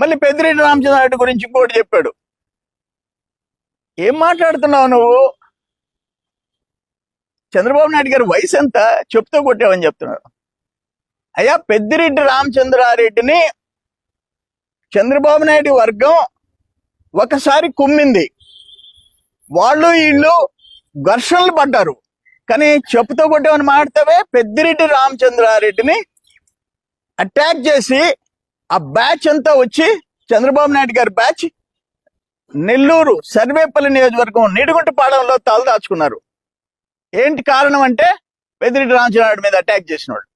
మళ్ళీ పెద్దిరెడ్డి రామచంద్రారెడ్డి గురించి ఇంకోటి చెప్పాడు. ఏం మాట్లాడుతున్నావు నువ్వు? చంద్రబాబు నాయుడు గారి వయసు ఎంత? చెప్తూ కొట్టావని చెప్తున్నాడు. అయ్యా పెద్దిరెడ్డి రామచంద్రారెడ్డిని చంద్రబాబు నాయుడు వర్గం ఒకసారి కుమ్మింది. వాళ్ళు వీళ్ళు ఘర్షణలు పడ్డారు. కానీ చెప్పుతో కొట్టేమని మాట్లాడతావే పెద్దిరెడ్డి రామచంద్రారెడ్డిని అటాక్ చేసి ఆ బ్యాచ్ అంతా వచ్చి చంద్రబాబు నాయుడు గారి బ్యాచ్ నెల్లూరు సర్వేపల్లి నియోజకవర్గం నిడుగుంటపాడంలో తలదాచుకున్నారు ఏంటి కారణం అంటే పెద్దిరెడ్డి రామచంద్రారెడ్డి మీద అటాక్ చేసినాడు.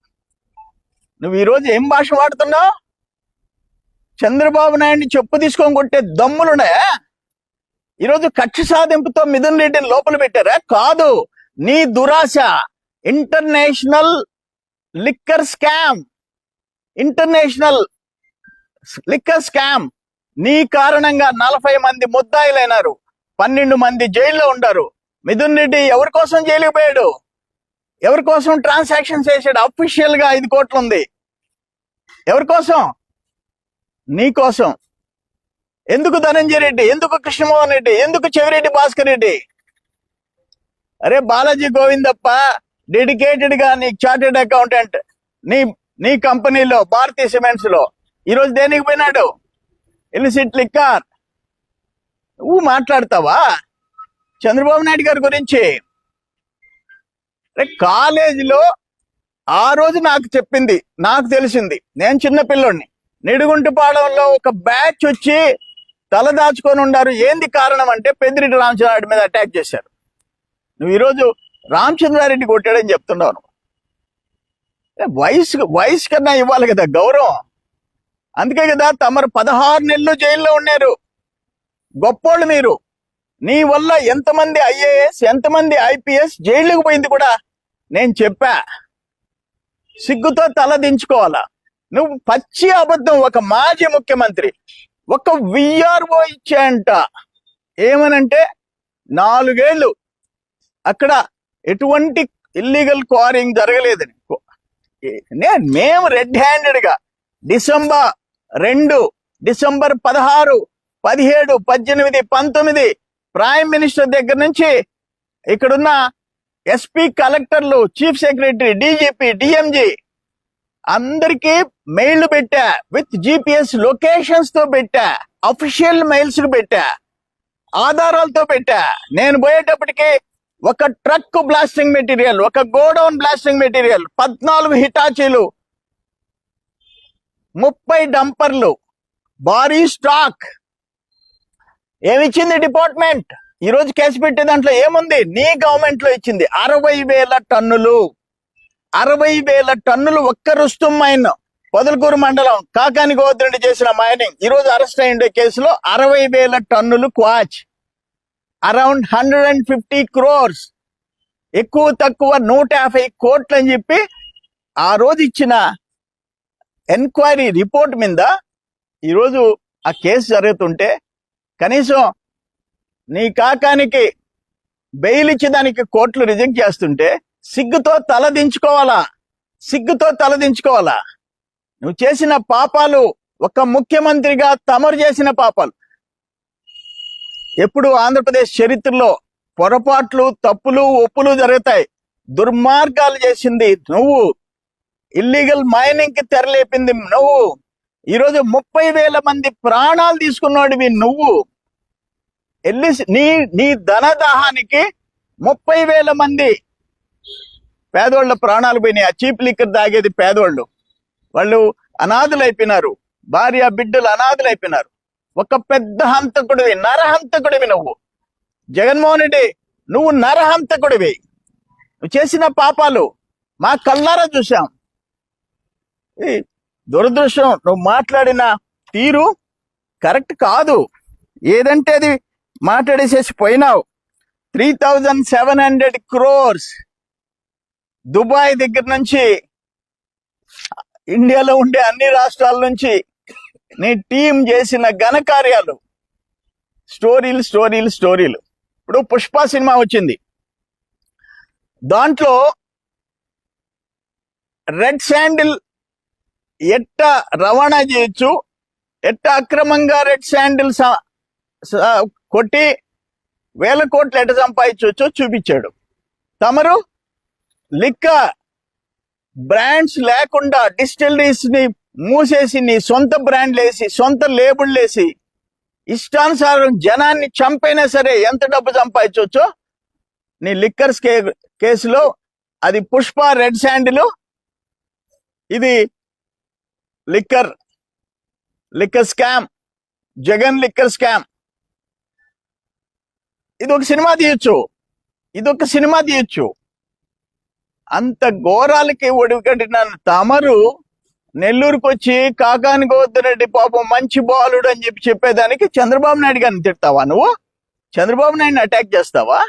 నువ్వు ఈరోజు ఏం భాష వాడుతున్నావు? చంద్రబాబు నాయుడిని చెప్పు తీసుకొని కొట్టే దమ్ములునే ఈరోజు కక్ష సాధింపుతో మిథున్ రెడ్డిని లోపల పెట్టారా? కాదు నీ దురాశ. International liquor scam. International liquor scam నీ కారణంగా నలభై మంది ముద్దాయిలైనారు. పన్నెండు మంది జైల్లో ఉండరు. మిథున్ రెడ్డి ఎవరి కోసం జైలుకి పోయాడు? ఎవరి కోసం ట్రాన్సాక్షన్ చేశాడు? అఫీషియల్గా ఐదు కోట్లు ఉంది ఎవరి కోసం? నీ కోసం. ఎందుకు ధనంజయ రెడ్డి? ఎందుకు కృష్ణమోహన్ రెడ్డి? ఎందుకు చెవిరెడ్డి భాస్కర్ రెడ్డి? అరే బాలాజీ గోవిందప్ప డెడికేటెడ్గా నీ చార్టెడ్ అకౌంటెంట్ నీ నీ కంపెనీలో భారతీయ సిమెంట్స్లో. ఈరోజు దేనికి పోయినాడు? ఇలిసిట్ లిక్కర్ నువ్వు మాట్లాడతావా? చంద్రబాబు నాయుడు గారి గురించి. అరే కాలేజీలో ఆ రోజు నాకు చెప్పింది నాకు తెలిసింది. నేను చిన్న పిల్లోడిని. నిడుగుంటిపాడంలో ఒక బ్యాచ్ వచ్చి తలదాచుకొని ఉండారు ఏంది కారణం అంటే పెద్దిరెడ్డి రామచంద్రారెడ్డి మీద అటాక్ చేశారు. నువ్వు ఈరోజు రామచంద్రారెడ్డి కొట్టాడని చెప్తున్నావు వయసు వయసు కన్నా ఇవ్వాలి కదా గౌరవం. అందుకే కదా తమరు పదహారు నెలలు జైల్లో ఉన్నారు. గొప్పోళ్ళు మీరు. నీ వల్ల ఎంతమంది ఐఏఎస్ ఎంతమంది ఐపీఎస్ జైళ్ళకు పోయింది కూడా నేను చెప్పా. సిగ్గుతో తల దించుకోవాలా. నువ్వు పచ్చి అబద్ధం ఒక మాజీ ముఖ్యమంత్రి. ఒక విఆర్ఓ ఇచ్చాయంట. ఏమనంటే నాలుగేళ్ళు అక్కడ ఎటువంటి ఇల్లీగల్ క్వారింగ్ జరగలేదని. నేను మేము రెడ్ హ్యాండెడ్గా డిసెంబర్ రెండు డిసెంబర్ పదహారు పదిహేడు పద్దెనిమిది పంతొమ్మిది ప్రైమ్ మినిస్టర్ దగ్గర నుంచి ఇక్కడున్న ఎస్పీ కలెక్టర్లు చీఫ్ సెక్రటరీ డీజీపీ డిఎంజీ అందరికీ మెయిల్ పెట్టా విత్ జిపిఎస్ లొకేషన్స్తో పెట్టా అఫీషియల్ మెయిల్స్ పెట్టా ఆధారాలతో పెట్టా. నేను పోయేటప్పటికి ఒక ట్రక్ బ్లాస్టింగ్ మెటీరియల్ ఒక గోడౌన్ బ్లాస్టింగ్ మెటీరియల్ పద్నాలుగు హిటాచీలు ముప్పై డంపర్లు. భారీ స్టాక్. ఏమిచ్చింది డిపార్ట్మెంట్? ఈ రోజు కేసు పెట్టే దాంట్లో ఏముంది? నీ గవర్నమెంట్లో ఇచ్చింది అరవై వేల టన్నులు. అరవై వేల టన్నులు ఒక్క రుస్తుం మైన్. పొదలకూరు మండలం కాకాని గోత్రుడి చేసిన మైనింగ్. ఈ రోజు అరెస్ట్ అయ్యే కేసులో అరవై వేల టన్నులు క్వాచ్. Around hundred and fifty crores. ఎక్కువ తక్కువ నూట యాభై కోట్లు అని చెప్పి ఆ రోజు ఇచ్చిన ఎంక్వైరీ రిపోర్ట్ మీద ఈరోజు ఆ కేసు జరుగుతుంటే కనీసం నీ కాకానికి బెయిల్ ఇచ్చేదానికి కోర్టులు రిజెక్ట్ చేస్తుంటే సిగ్గుతో తల దించుకోవాలా? సిగ్గుతో తలదించుకోవాలా నువ్వు చేసిన పాపాలు ఒక ముఖ్యమంత్రిగా తమరు చేసిన పాపాలు. ఎప్పుడు ఆంధ్రప్రదేశ్ చరిత్రలో పొరపాట్లు తప్పులు ఒప్పులు జరుగుతాయి. దుర్మార్గాలు చేసింది నువ్వు. ఇల్లీగల్ మైనింగ్కి తెరలేపింది నువ్వు. ఈరోజు ముప్పై వేల మంది ప్రాణాలు తీసుకున్నాడివి నువ్వు. ఎల్లి నీ నీ ధనదాహానికి ముప్పై వేల మంది పేదోళ్ళ ప్రాణాలు పోయినాయి. ఆ చీప్ లిక్కర్ తాగేది పేదోళ్ళు. వాళ్ళు అనాథులు అయిపోయినారు భార్య బిడ్డలు అనాథులు అయిపోయినారు ఒక పెద్ద హంతకుడివి నరహంతకుడివి నువ్వు. జగన్మోహన్ రెడ్డి నువ్వు నరహంతకుడివి. నువ్వు చేసిన పాపాలు మా కళ్ళారా చూసాం దురదృష్టం నువ్వు మాట్లాడిన తీరు కరెక్ట్ కాదు. ఏదంటే అది మాట్లాడేసేసి పోయినావు. Three thousand seven hundred crores Dubai దగ్గర నుంచి ఇండియాలో ఉండే అన్ని రాష్ట్రాల నుంచి నీ టీం చేసిన ఘనకార్యాలు స్టోరీలు స్టోరీలు స్టోరీలు. ఇప్పుడు పుష్ప సినిమా వచ్చింది. దాంట్లో రెడ్ శాండిల్ ఎట్ట రవాణా చేయొచ్చు? ఎట్ట అక్రమంగా రెడ్ శాండిల్ కొట్టి వేల కోట్లు ఎట్ట సంపాదించవచ్చో చూపించాడు. తమరు లిక్క బ్రాండ్స్ లేకుండా డిస్టిలరీస్ని మూసేసి నీ సొంత బ్రాండ్లు వేసి సొంత లేబుల్ వేసి ఇష్టానుసారం జనాన్ని చంపైనా సరే ఎంత డబ్బు సంపాదించవచ్చో నీ లిక్కర్స్ కే కేసులో అది పుష్ప రెడ్ శాండిలు ఇది liquor liquor scam Jagan liquor scam. ఇది ఒక సినిమా తీయొచ్చు. ఇది ఒక సినిమా తీయొచ్చు. అంత ఘోరాలకి ఒడిగట్టిన తమరు నెల్లూరుకు వచ్చి కాకాని గోవర్ధన్ పాపం మంచి బాలుడు అని చెప్పి చెప్పేదానికి చంద్రబాబు నాయుడు గారిని తిడతావా నువ్వు? చంద్రబాబు నాయుడిని అటాక్ చేస్తావా?